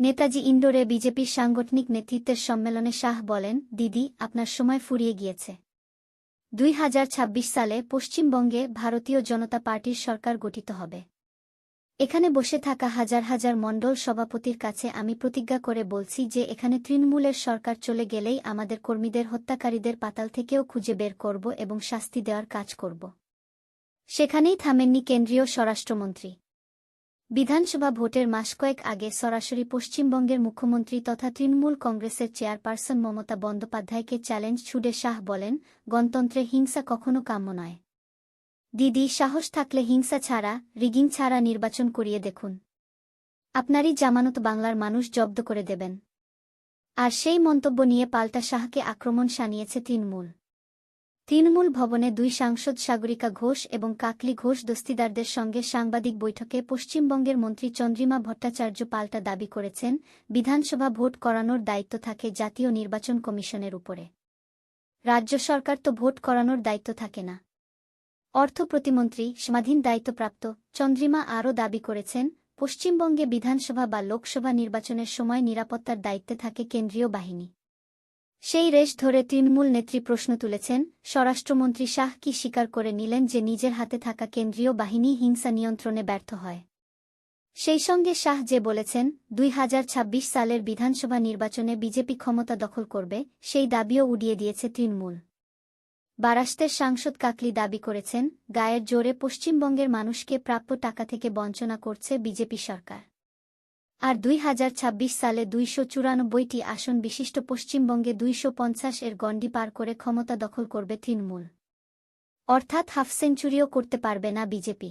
নেতাজি ইন্ডোরে বিজেপির সাংগঠনিক নেতৃত্বের সম্মেলনে শাহ বলেন, দিদি, আপনার সময় ফুরিয়ে গিয়েছে। দুই হাজার ছাব্বিশ সালে পশ্চিমবঙ্গে ভারতীয় জনতা পার্টির সরকার গঠিত হবে। এখানে বসে থাকা হাজার হাজার মণ্ডল সভাপতির কাছে আমি প্রতিজ্ঞা করে বলছি যে এখানে তৃণমূলের সরকার চলে গেলেই আমাদের কর্মীদের, হত্যাকারীদের পাতাল থেকেও খুঁজে বের করব এবং শাস্তি দেওয়ার কাজ করব। সেখানেই থামেননি কেন্দ্রীয় স্বরাষ্ট্রমন্ত্রী। বিধানসভা ভোটের মাস কয়েক আগে সরাসরি পশ্চিমবঙ্গের মুখ্যমন্ত্রী তথা তৃণমূল কংগ্রেসের চেয়ারপারসন মমতা বন্দ্যোপাধ্যায়কে চ্যালেঞ্জ ছুড়ে শাহ বলেন, গণতন্ত্রে হিংসা কখনো কাম্য নয়। দিদি, সাহস থাকলে হিংসা ছাড়া, রিগিং ছাড়া নির্বাচন করিয়ে দেখুন। আপনারই জামানত বাংলার মানুষ জব্দ করে দেবেন। আর সেই মন্তব্য নিয়ে পাল্টা শাহকে আক্রমণ শানিয়েছে তৃণমূল। তৃণমূল ভবনে দুই সাংসদ সাগরিকা ঘোষ এবং কাকলি ঘোষ দস্তিদারদের সঙ্গে সাংবাদিক বৈঠকে পশ্চিমবঙ্গের মন্ত্রী চন্দ্রিমা ভট্টাচার্য পাল্টা দাবি করেছেন, বিধানসভা ভোট করানোর দায়িত্ব থাকে জাতীয় নির্বাচন কমিশনের উপরে। রাজ্য সরকার তো ভোট করানোর দায়িত্ব থাকে না। অর্থ প্রতিমন্ত্রী স্বাধীন দায়িত্বপ্রাপ্ত চন্দ্রিমা আরও দাবি করেছেন, পশ্চিমবঙ্গে বিধানসভা বা লোকসভা নির্বাচনের সময় নিরাপত্তার দায়িত্বে থাকে কেন্দ্রীয় বাহিনী। সেই রেশ ধরে তৃণমূল নেত্রী প্রশ্ন তুলেছেন, স্বরাষ্ট্রমন্ত্রী শাহ কি স্বীকার করে নিলেন যে নিজের হাতে থাকা কেন্দ্রীয় বাহিনী হিংসা নিয়ন্ত্রণে ব্যর্থ হয়? সেই সঙ্গে শাহ যে বলেছেন, দুই হাজার ছাব্বিশ সালের বিধানসভা নির্বাচনে বিজেপি ক্ষমতা দখল করবে, সেই দাবিও উড়িয়ে দিয়েছে তৃণমূল। বারাস্তের সাংসদ কাকলি দাবি করেছেন, গায়ের জোরে পশ্চিমবঙ্গের মানুষকে প্রাপ্য টাকা থেকে বঞ্চনা করছে বিজেপি সরকার। আর দুই হাজার ছাব্বিশ সালে দুইশো চুরানব্বইটি আসন বিশিষ্ট পশ্চিমবঙ্গে দুইশো পঞ্চাশ এর গণ্ডি পার করে ক্ষমতা দখল করবে তৃণমূল। অর্থাৎ হাফ সেঞ্চুরিও করতে পারবে না বিজেপি।